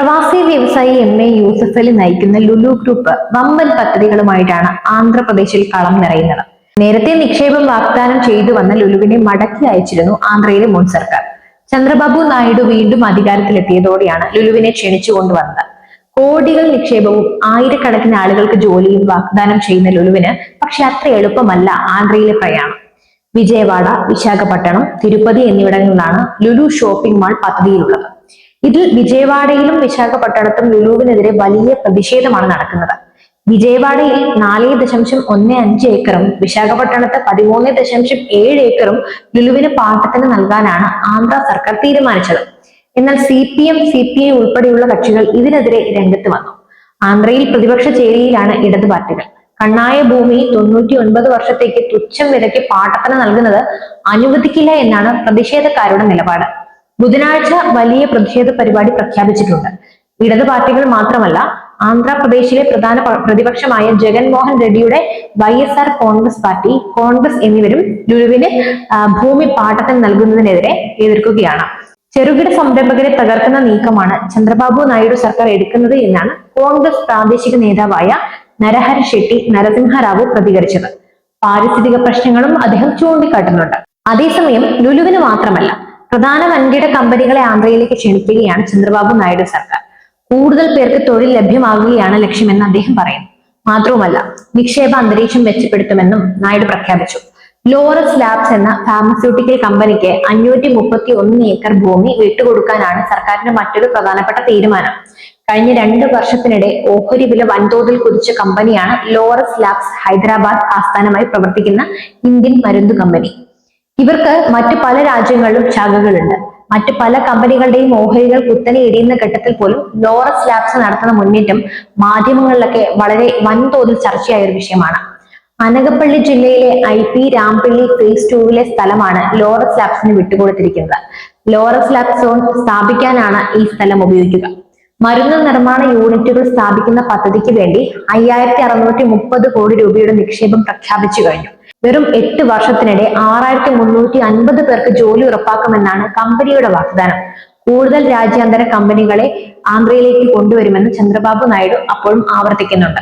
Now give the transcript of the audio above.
പ്രവാസി വ്യവസായി M A Yusuf Ali നയിക്കുന്ന ലുലു ഗ്രൂപ്പ് വമ്പൻ പദ്ധതികളുമായിട്ടാണ് ആന്ധ്രാപ്രദേശിൽ കളം നിറയുന്നത്. നേരത്തെ നിക്ഷേപം വാഗ്ദാനം ചെയ്തു വന്ന ലുലുവിനെ മടക്കി അയച്ചിരുന്നു ആന്ധ്രയിലെ മുൻ സർക്കാർ. ചന്ദ്രബാബു നായിഡു വീണ്ടും അധികാരത്തിലെത്തിയതോടെയാണ് ലുലുവിനെ ക്ഷണിച്ചു കൊണ്ടുവന്നത്. കോടികൾ നിക്ഷേപവും ആയിരക്കണക്കിന് ആളുകൾക്ക് ജോലിയും വാഗ്ദാനം ചെയ്യുന്ന ലുലുവിന് പക്ഷെ അത്ര എളുപ്പമല്ല ആന്ധ്രയിലെ പ്രയാണം. വിജയവാഡ വിശാഖപട്ടണം തിരുപ്പതി എന്നിവിടങ്ങളിലാണ് ലുലു ഷോപ്പിംഗ് മാൾ പദ്ധതിയിലുള്ളത്. ഇതിൽ വിജയവാഡയിലും വിശാഖപട്ടണത്തും ലുലുവിനെതിരെ വലിയ പ്രതിഷേധമാണ് നടക്കുന്നത്. വിജയവാഡയിൽ നാല് ദശാംശം ഒന്ന് അഞ്ച് ഏക്കറും വിശാഖപട്ടണത്ത് പതിമൂന്ന് ദശാംശം ഏഴ് ഏക്കറും ലുലുവിന് പാട്ടത്തിന് നൽകാനാണ് ആന്ധ്ര സർക്കാർ തീരുമാനിച്ചത്. എന്നാൽ C P M C P I ഉൾപ്പെടെയുള്ള കക്ഷികൾ ഇതിനെതിരെ രംഗത്ത് വന്നു. ആന്ധ്രയിൽ പ്രതിപക്ഷ ചേരിയിലാണ് ഇടത് പാർട്ടികൾ. കണ്ണായ ഭൂമി തൊണ്ണൂറ്റി ഒൻപത് വർഷത്തേക്ക് തുച്ഛം വിലയ്ക്ക് പാട്ടത്തിന് നൽകുന്നത് അനുവദിക്കില്ല എന്നാണ് പ്രതിഷേധക്കാരുടെ നിലപാട്. ബുധനാഴ്ച വലിയ പ്രതിഷേധ പരിപാടി പ്രഖ്യാപിച്ചിട്ടുണ്ട്. ഇടത് പാർട്ടികൾ മാത്രമല്ല ആന്ധ്രാപ്രദേശിലെ പ്രധാന പ്രതിപക്ഷമായ Jaganmohan റെഡ്ഡിയുടെ Y S R Congress party Congress എന്നിവരും ലുലുവിന് ഭൂമി പാട്ടത്തിന് നൽകുന്നതിനെതിരെ എതിർക്കുകയാണ്. ചെറുകിട സംരംഭകരെ തകർക്കുന്ന നീക്കമാണ് ചന്ദ്രബാബു നായിഡു സർക്കാർ എടുക്കുന്നത് എന്നാണ് കോൺഗ്രസ് പ്രാദേശിക നേതാവായ നരഹര ഷെട്ടി നരസിംഹറാവു പ്രതികരിച്ചത്. പാരിസ്ഥിതിക പ്രശ്നങ്ങളും അദ്ദേഹം ചൂണ്ടിക്കാട്ടുന്നുണ്ട്. അതേസമയം ലുലുവിന് മാത്രമല്ല പ്രധാന വൻകിട കമ്പനികളെ ആന്ധ്രയിലേക്ക് ക്ഷണിക്കുകയാണ് ചന്ദ്രബാബു നായിഡു സർക്കാർ. കൂടുതൽ പേർക്ക് തൊഴിൽ ലഭ്യമാകുകയാണ് ലക്ഷ്യമെന്ന് അദ്ദേഹം പറയുന്നു. മാത്രവുമല്ല നിക്ഷേപ അന്തരീക്ഷം മെച്ചപ്പെടുത്തുമെന്നും നായിഡു പ്രഖ്യാപിച്ചു. ലോറസ് ലാബ്സ് എന്ന ഫാർമസ്യൂട്ടിക്കൽ കമ്പനിക്ക് അഞ്ഞൂറ്റി മുപ്പത്തി ഒന്ന് ഏക്കർ ഭൂമി വിട്ടുകൊടുക്കാനാണ് സർക്കാരിന്റെ മറ്റൊരു പ്രധാനപ്പെട്ട തീരുമാനം. കഴിഞ്ഞ രണ്ട് വർഷത്തിനിടെ ഓഹരി വില വൻതോതിൽ കുതിച്ച കമ്പനിയാണ് ലോറസ് ലാബ്സ് ഹൈദരാബാദ് ആസ്ഥാനമായി പ്രവർത്തിക്കുന്ന ഇന്ത്യൻ മരുന്ന് കമ്പനി. ഇവർക്ക് മറ്റു പല രാജ്യങ്ങളിലും ശാഖകളുണ്ട്. മറ്റു പല കമ്പനികളുടെയും ഓഹരികൾ കുത്തനെ ഇടിയുന്ന ഘട്ടത്തിൽ പോലും ലോറസ് ലാബ്സ് നടത്തുന്ന മുന്നേറ്റം മാധ്യമങ്ങളിലൊക്കെ വളരെ വൻതോതിൽ ചർച്ചയായ ഒരു വിഷയമാണ്. അനകപ്പള്ളി ജില്ലയിലെ ഐ പി രാംപള്ളി ഫേസ് ടൂവിലെ സ്ഥലമാണ് ലോറസ് ലാബ്സിന് വിട്ടുകൊടുത്തിരിക്കുന്നത്. ലോറസ് ലാബ് സോൺ സ്ഥാപിക്കാനാണ് ഈ സ്ഥലം ഉപയോഗിക്കുക. മരുന്ന് നിർമ്മാണ യൂണിറ്റുകൾ സ്ഥാപിക്കുന്ന പദ്ധതിക്ക് വേണ്ടി അയ്യായിരത്തി അറുന്നൂറ്റി മുപ്പത് കോടി രൂപയുടെ നിക്ഷേപം പ്രഖ്യാപിച്ചു കഴിഞ്ഞു. വെറും എട്ട് വർഷത്തിനിടെ ആറായിരത്തി മുന്നൂറ്റി അൻപത് പേർക്ക് ജോലി ഉറപ്പാക്കുമെന്നാണ് കമ്പനിയുടെ വാഗ്ദാനം. കൂടുതൽ രാജ്യാന്തര കമ്പനികളെ ആന്ധ്രയിലേക്ക് കൊണ്ടുവരുമെന്ന് ചന്ദ്രബാബു നായിഡു അപ്പോഴും ആവർത്തിക്കുന്നുണ്ട്.